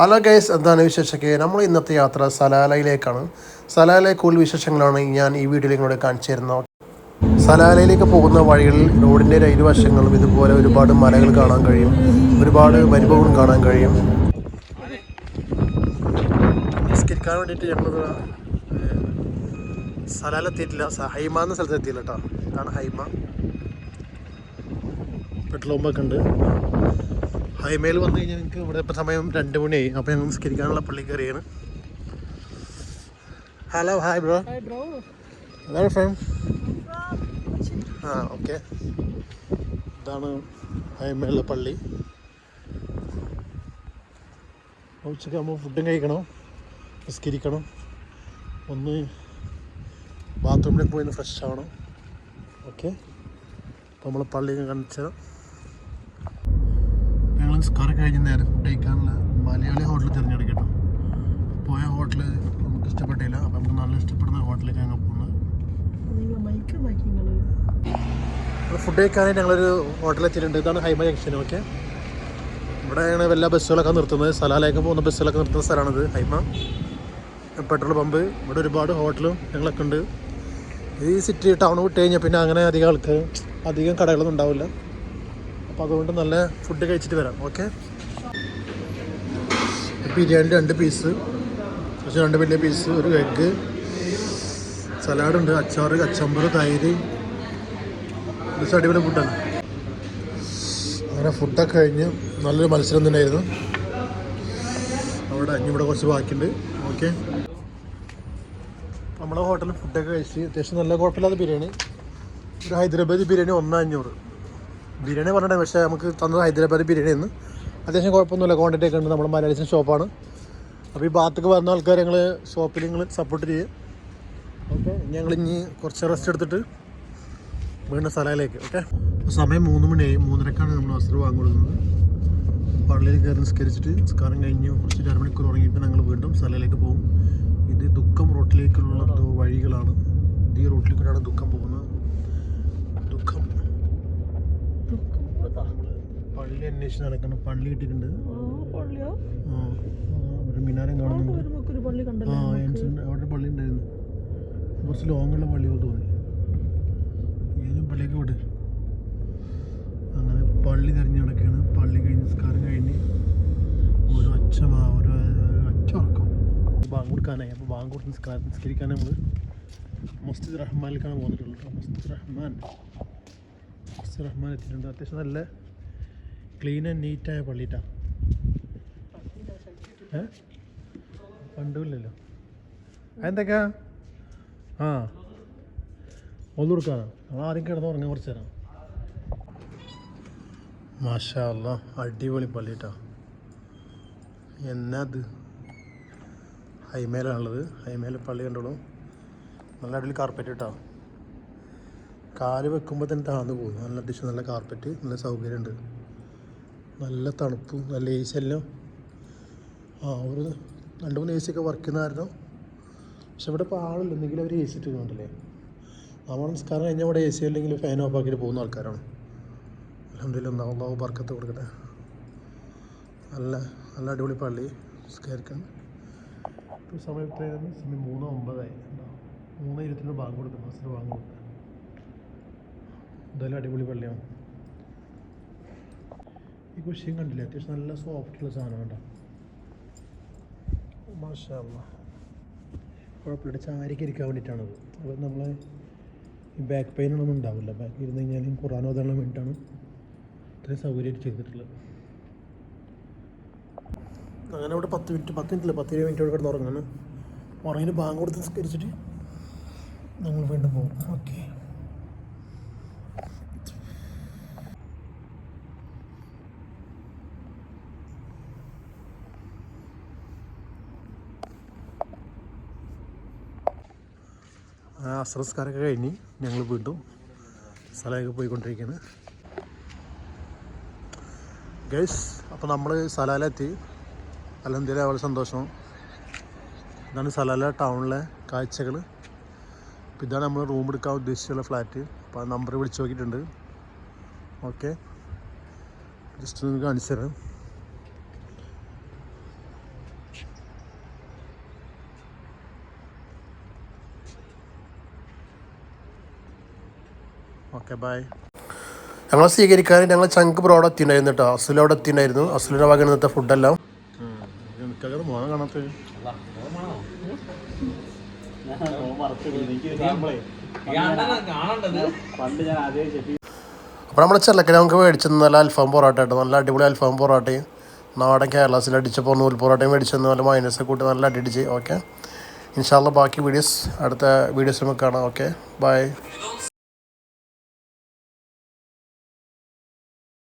Hello guys എന്താണ് വിശേഷമൊക്കെ? നമ്മൾ ഇന്നത്തെ യാത്ര സലാലയിലേക്കാണ്. സലാലയിലെ കൂടുതൽ വിശേഷങ്ങളാണ് ഞാൻ ഈ വീഡിയോയിൽ നിങ്ങളോട് കാണിച്ചു തരുന്നത്. സലാലയിലേക്ക് പോകുന്ന വഴികളിൽ റോഡിന്റെ ഇരുവശങ്ങളും ഇതുപോലെ ഒരുപാട് മലകൾ കാണാൻ കഴിയും. ഒരുപാട് വരിഭവങ്ങൾ കാണാൻ കഴിയും. നിസ്കരിക്കാൻ വേണ്ടിയിട്ട് ഞങ്ങൾ സലാല എത്തിയിട്ടില്ല. സ- ഹൈമ എന്ന സ്ഥലത്ത് എത്തിയില്ല കേട്ടോ. ഇതാണ് ഹൈമ. പെട്രോൾ പമ്പൊക്കെ ഉണ്ട്. ഹൈമയിൽ വന്നു കഴിഞ്ഞാൽ നിങ്ങൾക്ക് ഇവിടെ ഇപ്പം സമയം രണ്ട് മണിയായി അപ്പോൾ ഞങ്ങൾ നിസ്കരിക്കാനുള്ള പള്ളി കയറിയാണ്. Hello hi bro hello friend from ആ ഓക്കെ ഇതാണ് ഹൈമേലിലെ പള്ളി. ഉച്ചയ്ക്ക് നമ്മൾ ഫുഡും കഴിക്കണം. നിസ്കരിക്കണം. ഒന്ന് ബാത്റൂമിലേക്ക് പോയി ഒന്ന് ഫ്രഷ് ആവണം. ഓക്കെ അപ്പോൾ നമ്മൾ പള്ളി കാണിച്ചത് നിസ്കാരം കഴിഞ്ഞ് നേരെ ഫുഡ് കഴിക്കാനുള്ള മലയാളി ഹോട്ടൽ തിരഞ്ഞെടുക്കട്ടോ. പോയ ഹോട്ടൽ നമുക്ക് ഇഷ്ടപ്പെട്ടില്ല. അപ്പം നമുക്ക് നല്ല ഇഷ്ടപ്പെടുന്ന ഹോട്ടലിലേക്ക് ഞങ്ങൾ പോകുന്നത് ഫുഡ് കഴിക്കാനായിട്ട് ഞങ്ങളൊരു ഹോട്ടലിൽ എത്തിയിട്ടുണ്ട്. ഇതാണ് ഹൈമ ജംഗ്ഷൻ ഓക്കെ ഇവിടെയാണ് എല്ലാ ബസ്സുകളൊക്കെ നിർത്തുന്നത്. സലാലേക്ക് പോകുന്ന ബസ്സുകളൊക്കെ നിർത്തുന്ന സ്ഥലമാണിത് ഹൈമ. പെട്രോൾ പമ്പ് ഇവിടെ ഒരുപാട് ഹോട്ടലും ഞങ്ങളൊക്കെ ഉണ്ട്. ഈ സിറ്റി ടൗൺ വിട്ട് കഴിഞ്ഞാൽ പിന്നെ അങ്ങനെ അധികം ആൾക്കാർ അധികം കടകളൊന്നും ഉണ്ടാവില്ല. അപ്പോൾ അതുകൊണ്ട് നല്ല ഫുഡ് കഴിച്ചിട്ട് വരാം ഓക്കെ ബിരിയാണി രണ്ട് പീസ് പക്ഷേ രണ്ട് വലിയ പീസ് ഒരു എഗ്ഗ് സലാഡുണ്ട് അച്ചാർ കച്ചമ്പർ തൈര്. ഇത് അടിപൊളി ഫുഡാണ് അങ്ങനെ ഫുഡൊക്കെ കഴിഞ്ഞ് നല്ലൊരു മത്സരം തന്നെയായിരുന്നു. അവിടെ ഇവിടെ കുറച്ച് ബാക്കിയുണ്ട് ഓക്കെ നമ്മളെ ഹോട്ടലിൽ ഫുഡൊക്കെ കഴിച്ച് അത്യാവശ്യം നല്ല കുഴപ്പമില്ലാത്ത ബിരിയാണി. ഒരു ഹൈദരാബാദി ബിരിയാണി ഒന്ന് അഞ്ഞൂറ്. ബിരിയാണി പറഞ്ഞിട്ട് പക്ഷേ നമുക്ക് തന്നത് ഹൈദരാബാദ് ബിരിയാണി എന്ന് അത്യാവശ്യം കുഴപ്പമൊന്നുമില്ല ക്വാണ്ടിറ്റി ഒക്കെ ഉണ്ട് നമ്മുടെ മലയാളീസിന്റെ ഷോപ്പാണ് അപ്പോൾ ഈ ഭാഗത്തേക്ക് വന്ന ആൾക്കാർ ഞങ്ങൾ ഷോപ്പിൽ നിങ്ങൾ സപ്പോർട്ട് ചെയ്യുക ഓക്കെ ഞങ്ങൾ ഇനി കുറച്ച് റെസ്റ്റ് എടുത്തിട്ട് വീണ്ടും സ്ഥലയിലേക്ക് ഓക്കെ സമയം മൂന്ന് മണിയായി മൂന്നരക്കാണ് നമ്മൾ വസ്ത്രം വാങ്ങിക്കൊടുക്കുന്നത് പള്ളിയിൽ കയറി നിസ്കരിച്ചിട്ട് നിസ്കാരം കഴിഞ്ഞ് കുറച്ച് അരമണിക്കൂർ ഉറങ്ങിയിട്ട് ഞങ്ങൾ വീണ്ടും സ്ഥലയിലേക്ക് പോകും. ഇത് ദുഃഖം റോട്ടിലേക്കുള്ള വഴികളാണ്. ഈ റോട്ടിൽ കൂടെയാണ് ദുഃഖം പോകുന്നത്. ദുഃഖം. നമ്മൾ പള്ളി അന്വേഷിച്ച് നടക്കണം പള്ളി കിട്ടിയിട്ടുണ്ട്. ഒരു മിനാരം കാണുന്നുണ്ട്. ആ അവിടെ പള്ളി ഉണ്ടായിരുന്നു. കുറച്ച് ലോങ്ങുള്ള പള്ളി തോന്നി ഏതും പള്ളിയൊക്കെ വിട് അങ്ങനെ പള്ളി തിരഞ്ഞു നടക്കുകയാണ്. പള്ളി കഴിഞ്ഞ് നിസ്കാരം കഴിഞ്ഞ് ഒരു ഒച്ച മാ- ഒരു ഒറ്റ ഉറക്കം. ബാങ്ക് കൊടുക്കാനായി. അപ്പോൾ ബാങ്ക് കൊടുത്ത് നിസ്കാരം നിസ്കരിക്കാൻ നമ്മൾ മസ്ജിദ് റഹ്മാനിലേക്കാണ് പോന്നിട്ടുള്ളത്. കേട്ടോ. മസ്ജിദ് റഹ്മാൻ മസ്ജിദ് റഹ്മാൻ എത്തിയിട്ടുണ്ട്. അത്യാവശ്യം നല്ല ക്ലീൻ ആൻഡ് നീറ്റായ പള്ളിയിട്ടാ. ഏ? കണ്ടില്ലല്ലോ അതെന്തൊക്കെയാ? ആ. ഒന്നുകൊടുക്കാനാ നമ്മൾ ആദ്യം കിടന്ന് ഉറങ്ങാൻ കുറച്ച് തരാം മാഷാ അടിപൊളി പള്ളിട്ടാ എന്നാ അത് ഹൈമേലാണുള്ളത്. ഹൈമേലെ പള്ളി കണ്ടോളൂ. നല്ല അടിപൊളി കാർപ്പറ്റ് ഇട്ടാ. കാൽ വെക്കുമ്പോൾ തന്നെ താഴ്ന്നു പോകും നല്ല അത്യാവശ്യം നല്ല കാർപ്പറ്റ് നല്ല സൗകര്യമുണ്ട്. നല്ല തണുപ്പും നല്ല എ സി എല്ലാം ആ ഒരു രണ്ട് മൂന്ന് എ സി ഒക്കെ വർക്ക് ചെയ്യുന്നതായിരുന്നു. പക്ഷെ ഇവിടെ ഇപ്പോൾ ആളില്ല എന്തെങ്കിലും അവർ എ സി ഇട്ടിരുന്നുണ്ടല്ലേ നമ്മൾ നിസ്കാരം കഴിഞ്ഞാൽ ഇവിടെ എ സി അല്ലെങ്കിൽ ഫാൻ ഓഫ് ആക്കിയിട്ട് പോകുന്ന ആൾക്കാരാണ്. അലഹമില്ല നാവും ബർക്കത്ത് കൊടുക്കട്ടെ. നല്ല നല്ല അടിപൊളി പള്ളി നിസ്കരിക്കാൻ. ഇപ്പോൾ സമയം എത്രയായിരുന്നു സമയം മൂന്ന് ഒമ്പതായി. മൂന്ന് ഇരുപത്തിരണ്ട് ബാങ്ക് കൊടുക്കും മാസത്തിൽ ബാങ്ക് കൊടുക്കും എന്തായാലും അടിപൊളി പള്ളിയാണ്. ഈ കുഷിയും കണ്ടില്ലേ? അത്യാവശ്യം നല്ല സോഫ്റ്റുള്ള സാധനം കണ്ടോ? മാഷാ. കുഴപ്പമില്ല. ചാരിക്ക് ഇരിക്കാൻ വേണ്ടിയിട്ടാണത്. അപ്പോൾ നമ്മൾ ഈ ബാക്ക് പെയിൻ ഒന്നും ഉണ്ടാവില്ല. ബാക്ക് ഇരുന്ന് കഴിഞ്ഞാൽ ഖുറാൻ ഓതാനുള്ള വേണ്ടിയിട്ടാണ് ഇത്രയും സൗകര്യമായിട്ട് ചെയ്തിട്ടുള്ളത്. അങ്ങനെ ഇവിടെ പത്ത് മിനിറ്റ് പത്ത് മിനിറ്റില്ല? പത്ത് ഇരുപത് മിനിറ്റ് കിടന്ന് ഉറങ്ങാണ്. ഉറങ്ങിയിട്ട് ബാങ്ക് കൊടുത്ത് നിസ്കരിച്ചിട്ട് നമ്മൾ വീണ്ടും പോകും ഓക്കെ. അസ്രസ്കാരമൊക്കെ കഴിഞ്ഞ് ഞങ്ങൾ വീണ്ടും സ്ഥലമൊക്കെ പോയിക്കൊണ്ടിരിക്കുകയാണ്. ഗൈസ് അപ്പോൾ നമ്മൾ സലാലെത്തി. അലഹന്ദില്ല വളരെ സന്തോഷം. ഇതാണ് സലാല ടൗണിലെ കാഴ്ചകൾ അപ്പോൾ ഇതാണ് നമ്മൾ റൂം എടുക്കാൻ ഉദ്ദേശിച്ചുള്ള ഫ്ലാറ്റ് അപ്പോൾ ആ നമ്പർ വിളിച്ച് നോക്കിയിട്ടുണ്ട്. ഓക്കെ ജസ്റ്റ് നിങ്ങൾക്ക് കാണിച്ചു തരാം. ഓക്കെ ബൈ ഞങ്ങളെ സ്വീകരിക്കാൻ ഞങ്ങൾ ചങ്ക് ബ്രോഡ് അവിടെ എത്തിയിട്ടുണ്ടായിരുന്നു കേട്ടോ. അസുല അവിടെ എത്തിയിട്ടുണ്ടായിരുന്നു. അസുലിന്റെ വക ഇന്നത്തെ ഫുഡെല്ലാം മോനെ കാണാത്ത അപ്പോൾ നമ്മുടെ ചെല്ലക്കര നമുക്ക് മേടിച്ചത് നല്ല അൽഫാം പൊറോട്ട കേട്ടോ നല്ല അടിപൊളി അൽഫാം പൊറോട്ടയും നാടൻ കേരളത്തിൽ അടിച്ചപ്പോൾ നൂൽ പൊറോട്ടയും മേടിച്ചെന്ന് നല്ല മൈനസ് കൂട്ടി നല്ല അടിച്ച് ഓക്കെ ഇൻഷാല്ല ബാക്കി വീഡിയോസ് അടുത്ത വീഡിയോസ് നമുക്ക് കാണാം. Okay bye